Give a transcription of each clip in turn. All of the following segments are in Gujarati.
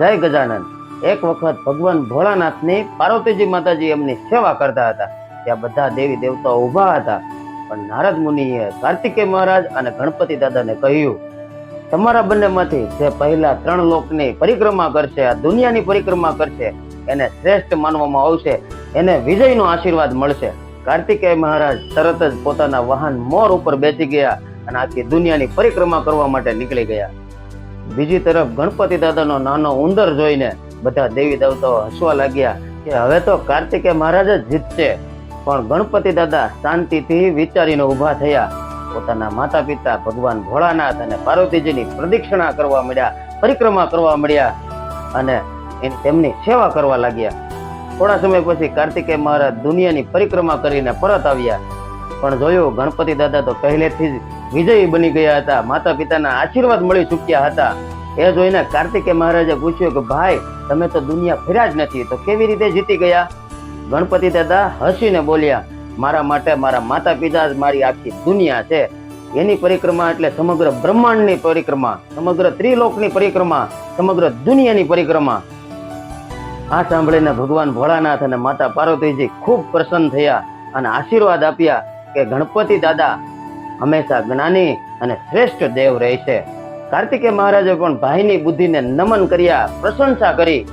જય ગજાનંદ એક વખત ભગવાન ભોળાનાથની પાર્વતીજી માતાજી એમની સેવા કરતા હતા. ત્યાં બધા દેવી દેવતાઓ ઊભા હતા. પણ નારદ મુનિએ કાર્તિકે મહારાજ અને ગણપતિ દાદાને કહ્યું, તમારા બંનેમાંથી જે પહેલા ત્રણ લોકની પરિક્રમા કરશે, આ દુનિયાની પરિક્રમા કરશે, એને શ્રેષ્ઠ માનવામાં આવશે, એને વિજયનો આશીર્વાદ મળશે. કાર્તિકેય મહારાજ તરત જ પોતાના વાહન મોર ઉપર બેસી ગયા અને આખી દુનિયાની પરિક્રમા કરવા માટે નીકળી ગયા. બીજી તરફ ગણપતિ દાદાનો નાનો ઉંદર જોઈને બધા દેવી દેવતાઓ હસવા લાગ્યા કે હવે તો કાર્તિકે મહારાજ જ જીતશે. પણ ગણપતિ દાદા શાંતિથી વિચારીને ઊભા થયા. પોતાના માતા પિતા ભગવાન ભોળાનાથ અને પાર્વતીજીની પ્રદક્ષિણા કરવા મળ્યા, પરિક્રમા કરવા મળ્યા અને તેમની સેવા કરવા લાગ્યા. થોડા સમય પછી કાર્તિકે મહારાજ દુનિયાની પરિક્રમા કરીને પરત આવ્યા. પણ જોયું, ગણપતિ દાદા તો પહેલેથી જ વિજયી બની ગયા હતા. માતા પિતાના આશીર્વાદ મળી ચૂક્યા હતા. એ જોઈને કાર્તિકે મહારાજે પૂછ્યું કે, ભાઈ, તમે તો દુનિયા ફર્યા જ નથી, તો કેવી રીતે જીતી ગયા? ગણપતિ દાદા હસીને બોલ્યા, મારા માટે મારા માતા પિતા જ મારી આખી દુનિયા છે. એની પરિક્રમા એટલે સમગ્ર બ્રહ્માંડની પરિક્રમા, સમગ્ર ત્રિલોકની પરિક્રમા, સમગ્ર દુનિયાની પરિક્રમા. આ સાંભળીને ભગવાન ભોળાનાથ અને માતા પાર્વતીજી ખૂબ પ્રસન્ન થયા અને આશીર્વાદ આપ્યા. કે ગણપતિ દાદા હંમેશા જ્ઞાની અને શ્રેષ્ઠ દેવ રહેશે કાર્તિકે મહારાજે પણ ભાઈની બુદ્ધિને નમન કર્યા, પ્રશંસા કરી.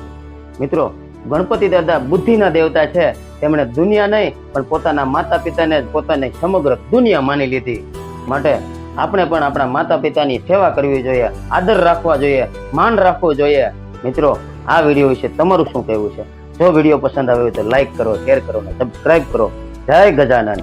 મિત્રો, ગણપતિ દાદા બુદ્ધિના દેવતા છે. તેમણે દુનિયા નહીં, પણ પોતાના માતા પિતાને પોતાની સમગ્ર દુનિયા માની લીધી. માટે આપણે પણ આપણા માતા પિતાની સેવા કરવી જોઈએ, આદર રાખવા જોઈએ, માન રાખવું જોઈએ. મિત્રો, આ વીડિયો વિશે તમારું શું કહેવું છે? જો વીડિયો પસંદ આવ્યો તો લાઈક કરો, શેર કરો અને સબસ્ક્રાઈબ કરો. જય ગજાનંદ